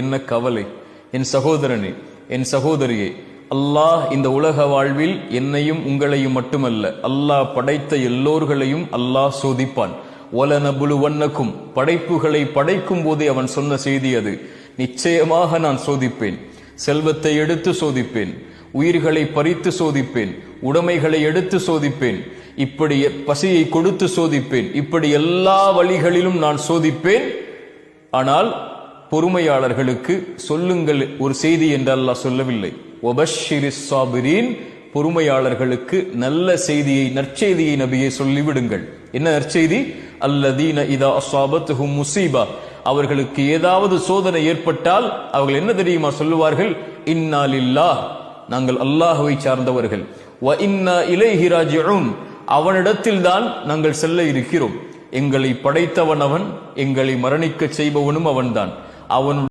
என்ன கவலை என் சகோதரனே என் சகோதரியே அல்லாஹ் இந்த உலக வாழ்வில் என்னையும் உங்களையும் மட்டுமல்ல அல்லாஹ் படைத்த எல்லோர்களையும் அல்லாஹ் சோதிப்பான். ஒலனபுலுவன்னக்கும் படைப்புகளை படைக்கும் போதே அவன் சொன்ன செய்தி அது. நிச்சயமாக நான் சோதிப்பேன் செல்வத்தை எடுத்து சோதிப்பேன் உயிர்களை பறித்து சோதிப்பேன் உடைமைகளை எடுத்து சோதிப்பேன் இப்படி பசியை கொடுத்து சோதிப்பேன் இப்படி எல்லா வழிகளிலும் நான் சோதிப்பேன். ஆனால் பொறுமையாளர்களுக்கு சொல்லுங்கள் ஒரு செய்தி என்று அல்லாஹ் சொல்லவில்லை. ஒபஷிரி சாபிரீன் பொறுமையாளர்களுக்கு நல்ல செய்தியை நற்செய்தியை நபியை சொல்லிவிடுங்கள். என்ன நற்செய்தி? அல்லதீன இதா அசாபத்துஹும் முசீபா அவர்களுக்கு ஏதாவது சோதனை ஏற்பட்டால் அவர்கள் என்ன தெரியுமா சொல்லுவார்கள்? இன்னாலில்லா நாங்கள் அல்லாஹுவை சார்ந்தவர்கள். வ இன்னா இலைஹி அவனிடத்தில் தான் நாங்கள் செல்ல இருக்கிறோம். எங்களை படைத்தவன் அவன் எங்களை மரணிக்க செய்பவனும் அவன்தான். அவன்